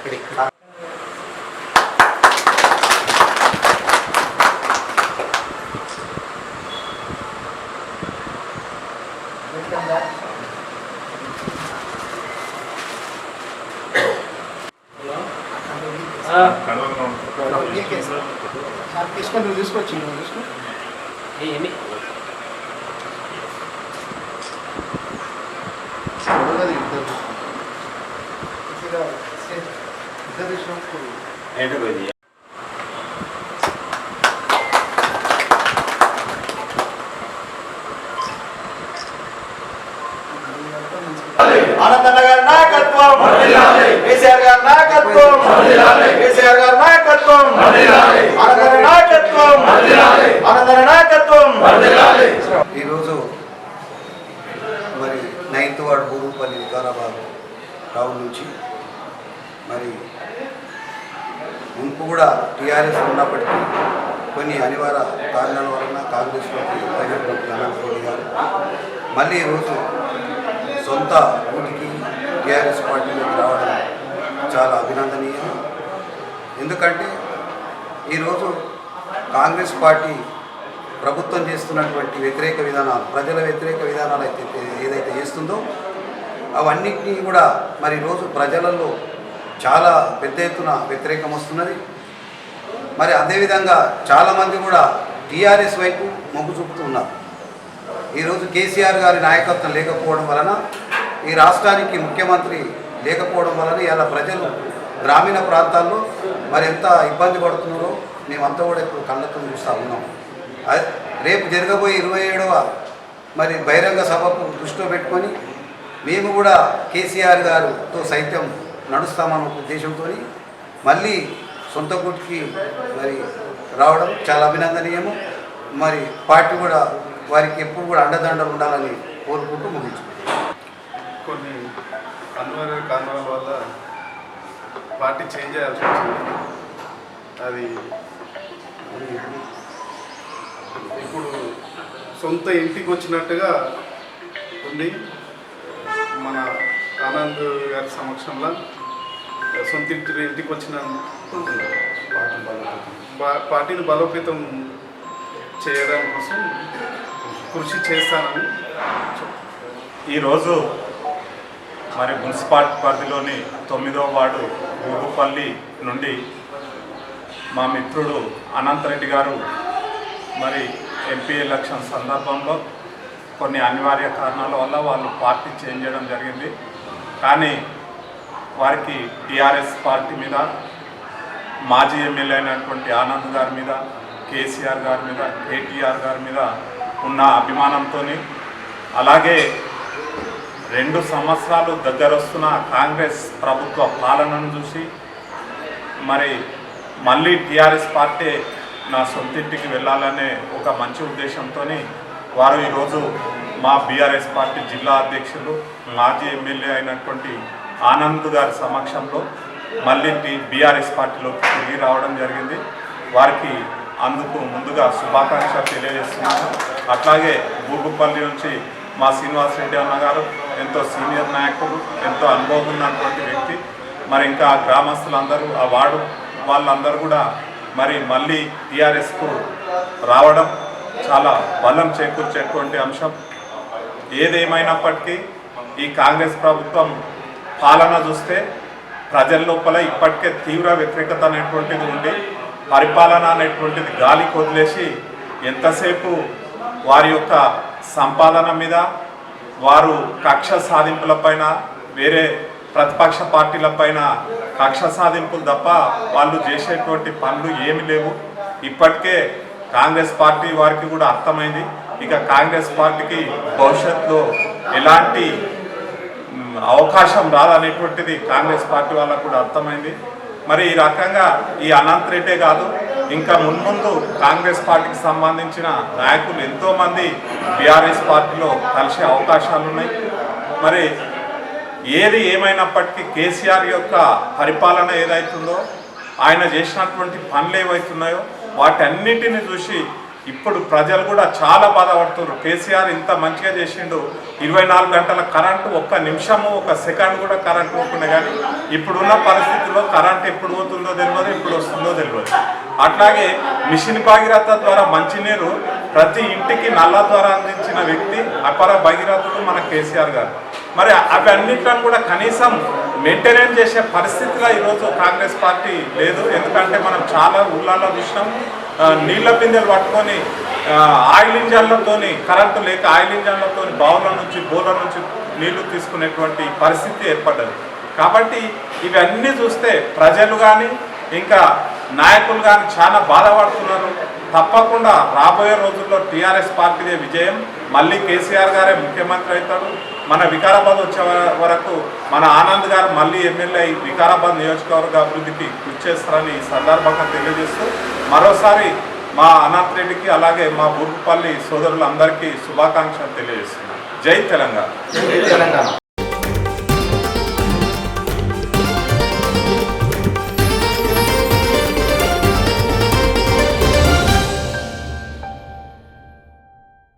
ఇక్కడ తీసుకొని నువ్వు తీసుకొచ్చి నువ్వు తీసుకొని ఏంటి పోయింది ఆనందన్న గారి నాయకత్వం కేసీఆర్ గారి నాయకత్వం కేసీఆర్ గారి నాయకత్వం ఆనందన్న నాయకత్వం ఆనందన్న నాయకత్వం ఈరోజు మరి ninth ward Bhugupalli Vikarabad town నుంచి మరి ఇంకు కూడా టీఆర్ఎస్ ఉన్నప్పటికీ కొన్ని అనివార్య కారణాల వలన కాంగ్రెస్లోకి పోయినటువంటి అనంత్ గారు. మళ్ళీ ఈరోజు సొంత ఊటికి టీఆర్ఎస్ పార్టీలోకి రావడం చాలా అభినందనీయం. ఎందుకంటే ఈరోజు కాంగ్రెస్ పార్టీ ప్రభుత్వం చేస్తున్నటువంటి వ్యతిరేక విధానాలు ప్రజల వ్యతిరేక విధానాలు అయితే ఏదైతే చేస్తుందో అవన్నిటినీ కూడా మరి ఈరోజు ప్రజలలో చాలా పెద్ద ఎత్తున వ్యతిరేకం వస్తున్నది. మరి అదేవిధంగా చాలామంది కూడా టీఆర్ఎస్ వైపు మొగ్గు చూపుతూ ఉన్నారు. ఈరోజు కేసీఆర్ గారి నాయకత్వం లేకపోవడం వలన ఈ రాష్ట్రానికి ముఖ్యమంత్రి లేకపోవడం వలన ఇలా ప్రజలు గ్రామీణ ప్రాంతాల్లో మరి ఎంత ఇబ్బంది పడుతున్నారో మేమంతా కూడా ఇప్పుడు కళ్ళతో చూస్తూ ఉన్నాం. రేపు జరగబోయే ఇరవై ఏడవ మరి బహిరంగ సభకు దృష్టిలో పెట్టుకొని మేము కూడా కేసీఆర్ గారితో సైతం నడుస్తామన్న ఉద్దేశంతో మళ్ళీ సొంత గుడికి మరి రావడం చాలా అభినందనీయము. మరి పార్టీ కూడా వారికి ఎప్పుడు కూడా అండదండలు ఉండాలని కోరుకుంటూ ముగించుకుంటాం కొన్ని అనివార్య కారణాల వల్ల పార్టీ చేంజ్ చేయాల్సి వచ్చింది. అది ఇప్పుడు సొంత ఇంటికి వచ్చినట్టుగా ఉంది. మన ఆనంద్ గారి సమక్షంలో సొంత ఇంటి ఇంటికి వచ్చిన పార్టీని బలోపేతం. చేయడం కోసం కృషి చేస్తానని ఈరోజు మరి మున్సిపాలిటీ పరిధిలోని తొమ్మిదవ వార్డు ఊరుపల్లి నుండి మా మిత్రుడు అనంతరెడ్డి గారు మరి ఎంపీ ఎలక్షన్ సందర్భంలో కొన్ని అనివార్య కారణాల వల్ల వాళ్ళు పార్టీ చేంజ్ చేయడం జరిగింది. కానీ వారికి టీఆర్ఎస్ పార్టీ మీద మాజీ ఎమ్మెల్యే అయినటువంటి ఆనంద్ గారి మీద కేసీఆర్ గారి మీద కేటీఆర్ గారి మీద ఉన్న అభిమానంతో అలాగే రెండు సంవత్సరాలు దగ్గర వస్తున్న కాంగ్రెస్ ప్రభుత్వ పాలనను చూసి మరి మళ్ళీ టీఆర్ఎస్ పార్టీ నా సొంతింటికి వెళ్ళాలనే ఒక మంచి ఉద్దేశంతో వారు ఈరోజు మా బీఆర్ఎస్ పార్టీ జిల్లా అధ్యక్షులు మాజీ ఎమ్మెల్యే అయినటువంటి ఆనంద్ గారి సమక్షంలో మళ్ళీ బీఆర్ఎస్ పార్టీలోకి తిరిగి రావడం జరిగింది. వారికి అందుకు ముందుగా శుభాకాంక్షలు తెలియజేస్తున్నాను. అట్లాగే బూగుపల్లి నుంచి మా శ్రీనివాస్ రెడ్డి అన్న గారు ఎంతో సీనియర్ నాయకుడు ఎంతో అనుభవం ఉన్నటువంటి వ్యక్తి. మరి ఇంకా ఆ గ్రామస్తులందరూ ఆ వార్డు వాళ్ళందరూ కూడా మరి మళ్ళీ టీఆర్ఎస్కు రావడం చాలా బలం చేకూర్చేటువంటి అంశం. ఏదేమైనప్పటికీ ఈ కాంగ్రెస్ ప్రభుత్వం పాలన చూస్తే ప్రజల లోపల ఇప్పటికే తీవ్ర వ్యతిరేకత అనేటువంటిది ఉండి పరిపాలన అనేటువంటిది గాలికి వదిలేసి ఎంతసేపు వారి యొక్క సంపాదన మీద వారు కక్ష సాధింపులపైన వేరే ప్రతిపక్ష పార్టీలపైన కక్ష సాధింపులు తప్ప వాళ్ళు చేసేటువంటి పనులు ఏమి లేవు. ఇప్పటికే కాంగ్రెస్ పార్టీ వారికి కూడా అర్థమైంది. ఇక కాంగ్రెస్ పార్టీకి భవిష్యత్తులో ఎలాంటి అవకాశం రాదనేటువంటిది కాంగ్రెస్ పార్టీ వాళ్ళకు కూడా అర్థమైంది. మరి ఈ రకంగా ఈ అనంత్ రెడ్డే కాదు ఇంకా మున్ముందు కాంగ్రెస్ పార్టీకి సంబంధించిన నాయకులు ఎంతోమంది బీఆర్ఎస్ పార్టీలో కలిసే అవకాశాలు ఉన్నాయి మరి ఏది ఏమైనప్పటికీ కేసీఆర్ యొక్క పరిపాలన ఏదైతుందో ఆయన చేసినటువంటి పనులు ఏవైతున్నాయో వాటన్నిటిని చూసి ఇప్పుడు ప్రజలు కూడా చాలా బాధపడుతున్నారు. కేసీఆర్ ఇంత మంచిగా చేసిండు. ఇరవై నాలుగు గంటల కరెంటు ఒక్క నిమిషము ఒక సెకండ్ కూడా కరెంట్ పోకుండా కానీ ఇప్పుడున్న పరిస్థితుల్లో కరెంట్ ఎప్పుడు పోతుందో తెలియదు ఎప్పుడు వస్తుందో తెలియదు అట్లాగే మిషన్ భాగీరథ ద్వారా మంచినీరు ప్రతి ఇంటికి నల్ల ద్వారా అందించిన వ్యక్తి అపర భగీరథుడు మన కేసీఆర్ గారు. మరి అవన్నిట్లను కూడా కనీసం మెయింటెనెన్స్ చేసే పరిస్థితిలో ఈరోజు కాంగ్రెస్ పార్టీ లేదు. ఎందుకంటే మనం చాలా ఊళ్ళల్లో చూసినాం. నీళ్ళ పిందెలు పట్టుకొని ఆయిల్ ఇంజన్లతోని కరెంటు లేక ఆయిల్ ఇంజన్లతోని బావుల నుంచి బోర్ల నుంచి నీళ్ళు తీసుకునేటువంటి పరిస్థితి ఏర్పడ్డది. కాబట్టి ఇవన్నీ చూస్తే ప్రజలు కానీ ఇంకా నాయకులు కానీ చాలా బాధపడుతున్నారు. తప్పకుండా రాబోయే రోజుల్లో టీఆర్ఎస్ పార్టీదే విజయం. మళ్ళీ కేసీఆర్ గారే ముఖ్యమంత్రి అవుతాడు. మన వికారాబాద్ వచ్చే వరకు మన ఆనంద్ గారు మళ్ళీ ఎమ్మెల్యే అయి వికారాబాద్ నియోజకవర్గ అభివృద్ధికి కృషి చేస్తారని ఈ సందర్భంగా తెలియజేస్తూ మరోసారి మా అనంత్ రెడ్డికి అలాగే మా బూర్పుపల్లి సోదరులందరికీ శుభాకాంక్షలు తెలియజేస్తున్నాను. జై తెలంగాణ. తెలంగాణ.